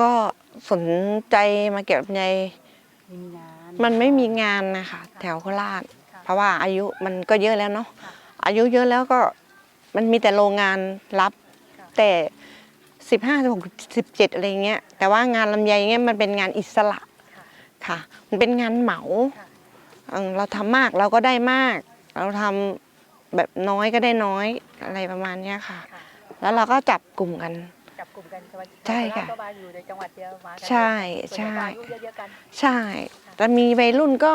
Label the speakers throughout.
Speaker 1: ก็สนใจมาเก็บลำไย
Speaker 2: มีงาน
Speaker 1: มันไม่มีงานนะคะแถวโคราช
Speaker 3: ค่ะ
Speaker 1: เพราะว่าอายุมันก็เยอะแล้วเนาะ
Speaker 3: ค่ะ
Speaker 1: อายุเยอะแล้วก็มันมีแต่โรงงานรับ
Speaker 3: ค่ะ
Speaker 1: แต่สิบห้าสิบหกสิบเจ็ดอะไรเงี้ยแต่ว่างานลำไยเงี้ยมันเป็นงานอิสระ
Speaker 3: ค่ะ
Speaker 1: ค่ะมันเป็นงานเหมา
Speaker 3: ค่ะ
Speaker 1: เออเราทำมากเราก็ได้มาก เราทำแบบน้อยก็ได้น้อยอะไรประมาณเนี้ยค่ะ
Speaker 3: ค่ะ
Speaker 1: แล้วเราก็จับกลุ่มกัน
Speaker 3: จับ กลุ่มกันสวัสดี
Speaker 1: ใช่ค่ะ
Speaker 3: ก็มาอยู่ในจังหวัดเดียวมากัน
Speaker 1: ใช่
Speaker 3: ส่วน
Speaker 1: ใช่
Speaker 3: อายุเยอะๆกัน
Speaker 1: ใช่ แต่มีวัยรุ่นก็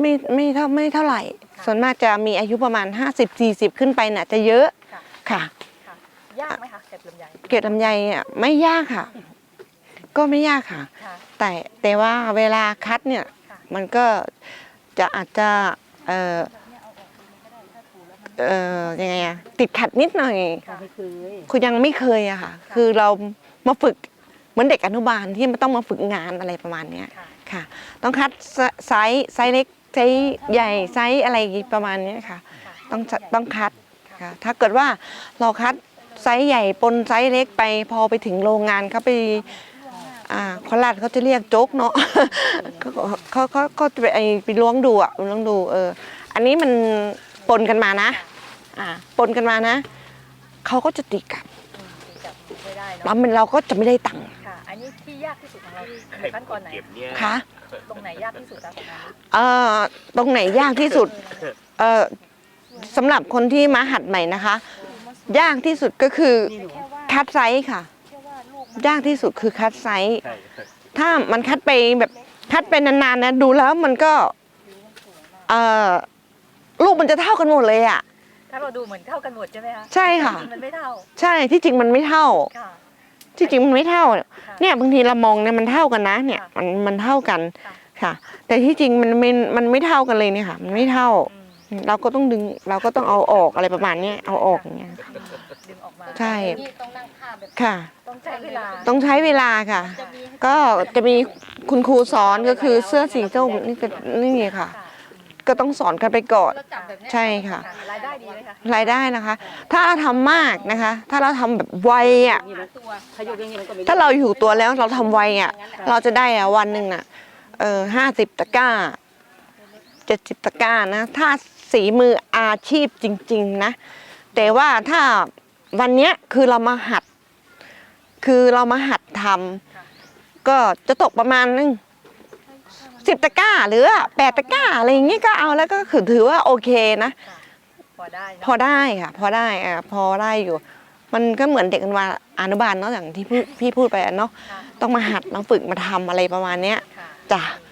Speaker 1: ไม่ไม่เท่าไม่เท่าไหร่
Speaker 3: ค่ะ
Speaker 1: ส่วนมากจะมีอายุประมาณ 50 40 ขึ้นไปน่ะ จะเยอะ
Speaker 3: ค่ะ
Speaker 1: ค่ะ
Speaker 3: ค่ะ ยากไหมคะเก็บลำไย
Speaker 1: เก็บลำไยอะไม่ยากค่ะ ก็ไม่ยากค่ะ
Speaker 3: ค่ะ
Speaker 1: แต่แต่ว่าเวลาคัดเนี่ย
Speaker 3: ค่ะ
Speaker 1: มันก็จะอาจจะเออ เออยังไงอะติดขัดนิดหน่อย
Speaker 2: เขาไม่เคย
Speaker 1: คือยังไม่เคยอะค่ะ คือเรามาฝึกเหมือนเด็กอนุบาลที่มันต้องมาฝึกงานอะไรประมาณเนี้ย
Speaker 3: ค่ะ
Speaker 1: ค่ะต้องคัดไซไซส์ไซส์เล็กไซส์ใหญ่ไซส์อะไรประมาณเนี้ยค่ะ
Speaker 3: ค่ะ
Speaker 1: ต้องจะต้องคัดค่ะ ถ้าเกิดว่าเราคัดไซส์ใหญ่ปนไซส์เล็กไป พอไปถึงโรงงานเขาไปอ่าโคราชเขาจะเรียกโจ๊กเนาะเขาเขาเขาเขาจะไปไอไปล้วงดูอะล้วงดูเอออันนี้มัน ปนกันมานะ อ่า ปนกันมานะ เขาก็จะตีกลับ
Speaker 3: อืมจับไม่ได้
Speaker 1: แล้
Speaker 3: เนาะ
Speaker 1: วมันเราก็จะไม่ได้ตังค์
Speaker 3: ค่ะ อันนี้ที่ยากที่สุดของเราขั้นตอนไหน
Speaker 4: เก็บเนี่ย
Speaker 1: ค่ะ
Speaker 3: ตรงไหนยากที่สุดคะของเรา
Speaker 1: เอ่อ ตรงไหนยากที่สุด เอ่อสำหรับคนที่มาหัดใหม่นะคะ ยากที่สุดก็คือ
Speaker 2: นี่หนู
Speaker 1: คัดไซส์ค่ะ ยากที่สุดคือคัดไซส์
Speaker 4: ใช่
Speaker 1: ถ้ามันคัดไปแบบคัดไปนานๆนะดูแล้วมันก็เอ่อ ลูกมันจะเท่ากันหมดเลยอะ
Speaker 3: ถ้าเราดูเหมือนเท่ากันหมดใช่ไหมคะ
Speaker 1: ใช่ค่ะ
Speaker 3: จริงๆมันไม่เท่า
Speaker 1: ใช่ที่จริงมันไม่เท่า
Speaker 3: ค่ะ
Speaker 1: ที่จริงมันไม่เท่า
Speaker 3: ค่ะ
Speaker 1: เนี่ยบางทีเรามองเนี่ยมันเท่ากันนะ เนี่ย
Speaker 3: ค่ะ
Speaker 1: มันมันเท่ากัน
Speaker 3: ค่ะ
Speaker 1: ค่ะ แต่ที่จริงมันมันมันไม่เท่ากันเลยเนี่ยค่ะ มันไม่เท่า
Speaker 3: อืม
Speaker 1: เราก็ต้องดึงเราก็ต้องเอาออกอะไรประมาณเนี้ยเอาออกอย่างเงี้ย
Speaker 3: ดึงออกมา
Speaker 1: ใช่
Speaker 2: นี่ต้องนั่งท่าแบบ
Speaker 1: ค่ะ
Speaker 3: ต้องใช้เวลา
Speaker 1: ต้องใช้เวลาค่ะ
Speaker 2: จะมีให้
Speaker 1: ก็จะมีคุณครูสอนก็คือเสื้อสีส้มนี่เป็นนี่ค่ะ
Speaker 3: ค่ะ
Speaker 1: ก็ต้องสอนกันไปก่อน
Speaker 2: เราจับแบบเนี้ย
Speaker 1: ใช่ค่ะ
Speaker 3: ค่ะรายได้ดีไหมคะ
Speaker 1: รายได้นะคะ ถ้าเราทำมากนะคะ ถ้าเราทำแบบไวอะ
Speaker 2: นี่นะตัวขยกอย่างนี้มันก็ไม่
Speaker 1: ถ้าเราอยู่ตัวแล้วเราทำไวอะ เราจะได้อะวันหนึ่งน่ะ เออห้าสิบตะกร้าเจ็ดสิบตะกร้านะ ถ้าสีมืออาชีพจริง ๆ นะ แต่ว่าถ้าวันเนี้ยคือเรามาหัด คือเรามาหัดทำก็จะตกประมาณนึง สิบตะกร้า หรือแปดตะกร้าอะไรอย่างเงี้ยก็เอาแล้วก็คือถือว่าโอเคนะ
Speaker 3: พอได้เนอะ
Speaker 1: พอได้ค่ะ พอได้อะพอได้อยู่ มันก็เหมือนเด็กอนุบาลอนุบาลเนาะอย่างที่พี่พี่พูดไปอะเนาะ
Speaker 3: ค่ะ
Speaker 1: ต้องมาหัดต้องฝึกมาทำอะไรประมาณเนี้ย
Speaker 3: ค่ะ
Speaker 1: จ้ะ
Speaker 3: อื